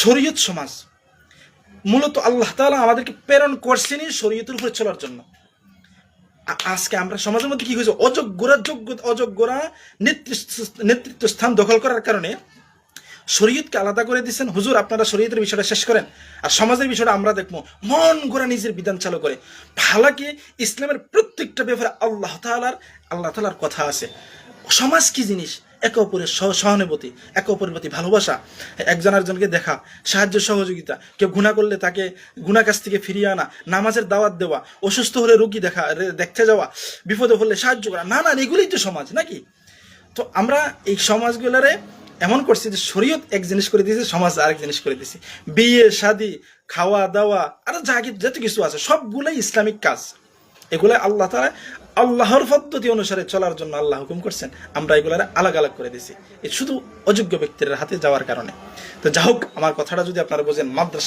শরীয়ত সমাজ, মূলত আল্লাহ তাআলা আমাদেরকে প্রেরণ করছেনই শরীয়তের উপরে চলার জন্য। আজকে আমরা সমাজের মধ্যে কি হয়েছে? অযোগ্যরা যোগ্য, অযোগ্যরা নেতৃত্ব স্থান দখল করার কারণে শরীয়তকে আলাদা করে দিচ্ছেন হুজুর, আপনারা শরীয়তের বিষয়টা শেষ করেন। আর সমাজের বিষয়টা আমরা দেখব। মন গোড়া নিজের বিধান চালু করে। হালাকি ইসলামের প্রত্যেকটা ব্যাপারে আল্লাহ তালার আল্লাহ তালার কথা আছে। সমাজ কি জিনিস? একে অপরের সহ- সহানুভূতি, একে অপরের প্রতি ভালোবাসা। একজন আরেকজনকে দেখা, সাহায্য, সহযোগিতা। কেউ গুণা করলে তাকে গুণা কাছ থেকে ফিরিয়ে আনা, নামাজের দাওয়াত দেওয়া, অসুস্থ হলে রোগী দেখা দেখতে যাওয়া, বিপদে পড়লে সাহায্য করা। না না, এগুলোই তো সমাজ, নাকি? তো আমরা এই সমাজগুলোরে এমন করছি যে শরীয়ত এক জিনিস করে দিয়েছে, সমাজ আরেক জিনিস করে দিয়েছি। বিয়ে, শাদি, খাওয়া, দাওয়া, আরও যা যত কিছু আছে, সবগুলোই ইসলামিক কাজ। এগুলো আল্লাহ তারা আল্লাহর পদ্ধতি অনুসারে চলার জন্য আল্লাহ হুকুম করছেন। আমরা এগুলার আলাগ আলাগ করে দিছি। এ শুধু অযোগ্য ব্যক্তির হাতে যাওয়ার কারণে। তো যা হোক আমার কথাটা যদি আপনারা বোঝেন, মাদ্রাসা